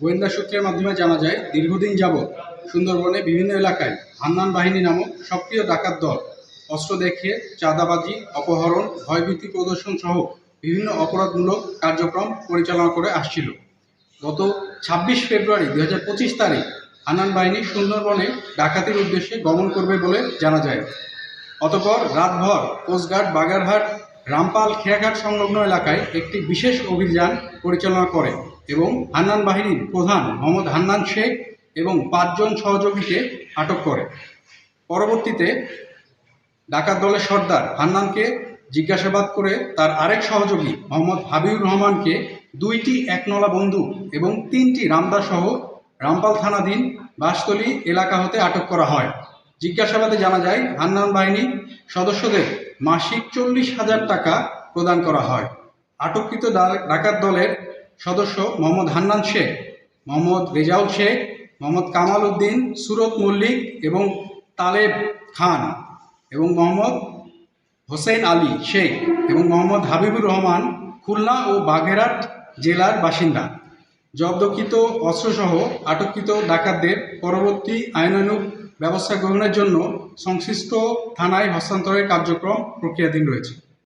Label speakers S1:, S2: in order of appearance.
S1: গোয়েন্দা সূত্রের মাধ্যমে জানা যায়, দীর্ঘদিন যাবৎ সুন্দরবনে বিভিন্ন এলাকায় হান্নান বাহিনী নামক সক্রিয় ডাকাত দল, অস্ত্র দেখিয়ে চাঁদাবাজি, অপহরণ, ভয়ভীতি প্রদর্শন সহ বিভিন্ন অপরাধমূলক কার্যক্রম পরিচালনা করে আসছিল। গত ছাব্বিশ ফেব্রুয়ারি দুই হাজার পঁচিশ তারিখ হান্নান বাহিনী সুন্দরবনে ডাকাতির উদ্দেশ্যে গমন করবে বলে জানা যায়। অতপর রাতভর কোস্টগার্ড বাগেরহাট রামপাল খেয়াঘাট সংলগ্ন এলাকায় একটি বিশেষ অভিযান পরিচালনা করে এবং হান্নান বাহিনীর প্রধান মোহাম্মদ হান্নান শেখ এবং পাঁচজন সহযোগীকে আটক করে। পরবর্তীতে ডাকাত দলের সর্দার হান্নানকে জিজ্ঞাসাবাদ করে তার আরেক সহযোগী মোহাম্মদ হাবিবুর রহমানকে দুইটি একনলা বন্দুক এবং তিনটি রামদা সহ রামপাল থানাধীন বাসতলী এলাকা হতে আটক করা হয়। জিজ্ঞাসাবাদে জানা যায়, হান্নান বাহিনী সদস্যদের মাসিক চল্লিশ হাজার টাকা প্রদান করা হয়। আটককৃত ডাকাত দলের সদস্য মোহাম্মদ হান্নান শেখ, মোহাম্মদ রেজাউল শেখ, মোহাম্মদ কামাল উদ্দিন, সুরত মল্লিক এবং তালেব খান এবং মোহাম্মদ হোসেন আলী শেখ এবং মোহাম্মদ হাবিবুর রহমান খুলনা ও বাগেরহাট জেলার বাসিন্দা। জব্দকৃত অস্ত্রসহ আটককৃত ডাকাতদের পরবর্তী আইনানুগ ব্যবস্থা গ্রহণের জন্য সংশ্লিষ্ট থানায় হস্তান্তরের কার্যক্রম প্রক্রিয়াধীন রয়েছে।